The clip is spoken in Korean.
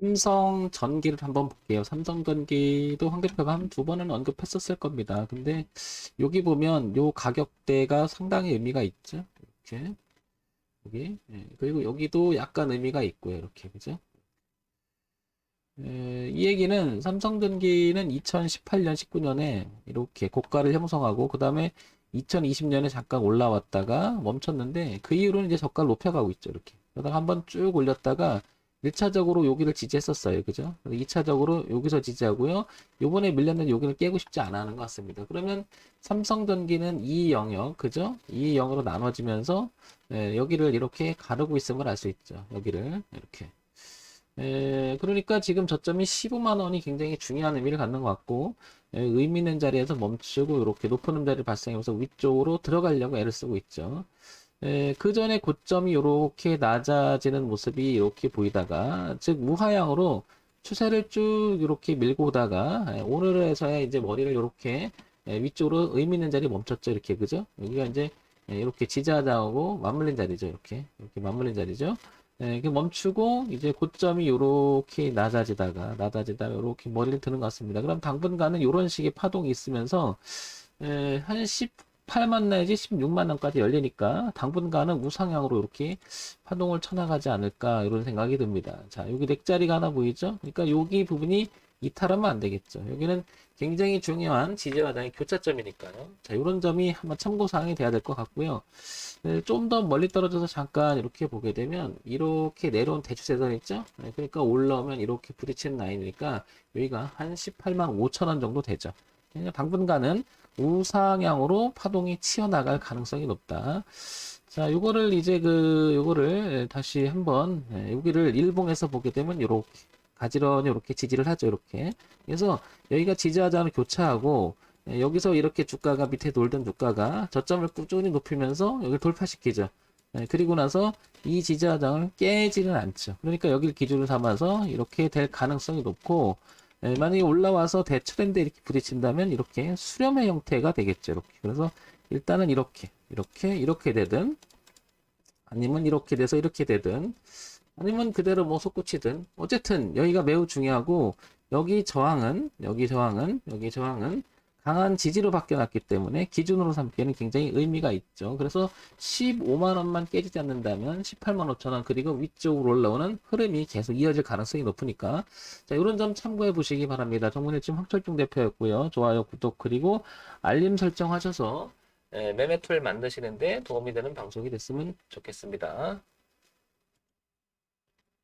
삼성 전기를 한번 볼게요. 삼성 전기도 황대표가 한 두 번은 언급했었을 겁니다. 근데 여기 보면 요 가격대가 상당히 의미가 있죠. 이렇게 여기 예, 그리고 여기도 약간 의미가 있고요. 이렇게 그죠? 에, 이 얘기는 삼성전기는 2018년, 19년에 이렇게 고가를 형성하고 그 다음에 2020년에 잠깐 올라왔다가 멈췄는데 그 이후로는 이제 저가를 높여가고 있죠. 이렇게 그러다가 한번 쭉 올렸다가 1차적으로 여기를 지지했었어요. 그죠? 2차적으로 여기서 지지하고요. 요번에 밀렸는데 여기를 깨고 싶지 않아 하는 것 같습니다. 그러면 삼성전기는 이 영역, 그죠? 이 영역으로 나눠지면서 예, 여기를 이렇게 가르고 있음을 알 수 있죠. 여기를 이렇게. 에, 그러니까 지금 저점이 15만 원이 굉장히 중요한 의미를 갖는 것 같고 에, 의미 있는 자리에서 멈추고 이렇게 높은 음자리를 발생하면서 위쪽으로 들어가려고 애를 쓰고 있죠. 그 전에 고점이 이렇게 낮아지는 모습이 이렇게 보이다가 즉 무하향으로 추세를 쭉 이렇게 밀고 오다가 오늘에서야 이제 머리를 이렇게 위쪽으로 의미 있는 자리 멈췄죠 이렇게. 그죠? 여기가 이제 이렇게 지지하다하고 맞물린 자리죠 이렇게. 이렇게 맞물린 자리죠. 이렇게 멈추고 이제 고점이 이렇게 낮아지다가 낮아지다가 이렇게 머리를 드는 것 같습니다. 그럼 당분간은 이런 식의 파동이 있으면서 한10 8만 내지 16만 원까지 열리니까 당분간은 우상향으로 이렇게 파동을 쳐나가지 않을까 이런 생각이 듭니다. 자 여기 넥자리가 하나 보이죠? 그러니까 여기 부분이 이탈하면 안 되겠죠. 여기는 굉장히 중요한 지지와당의 교차점이니까요. 자 이런 점이 한번 참고사항이 돼야 될 것 같고요. 네, 좀더 멀리 떨어져서 잠깐 이렇게 보게 되면 이렇게 내려온 대추세선 있죠? 네, 그러니까 올라오면 이렇게 부딪히는 라인이니까 여기가 한 18만 5천 원 정도 되죠. 그러니까 당분간은 우상향으로 파동이 치어나갈 가능성이 높다. 자, 요거를 이제 그 요거를 다시 한번 예, 여기를 일봉에서 보게 되면 요렇게 가지런히 이렇게 지지를 하죠. 이렇게. 그래서 여기가 지지하자는 교차하고 예, 여기서 이렇게 주가가 밑에 돌던 주가가 저점을 꾸준히 높이면서 여기를 돌파시키죠. 예, 그리고 나서 이 지지하장을 깨지는 않죠. 그러니까 여기를 기준으로 삼아서 이렇게 될 가능성이 높고 예, 만약에 올라와서 대트렌드 이렇게 부딪힌다면 이렇게 수렴의 형태가 되겠죠. 이렇게. 그래서 일단은 이렇게, 이렇게, 이렇게 되든 아니면 이렇게 돼서 이렇게 되든 아니면 그대로 뭐 솟구치든 어쨌든 여기가 매우 중요하고 여기 저항은 여기 저항은 여기 저항은 강한 지지로 바뀌어놨기 때문에 기준으로 삼기에는 굉장히 의미가 있죠. 그래서 15만 원만 깨지지 않는다면 18만 5천 원 그리고 위쪽으로 올라오는 흐름이 계속 이어질 가능성이 높으니까 자 이런 점 참고해 보시기 바랍니다. 정문일침 황철중 대표였고요. 좋아요, 구독 그리고 알림 설정하셔서 예, 매매 툴 만드시는데 도움이 되는 방송이 됐으면 좋겠습니다.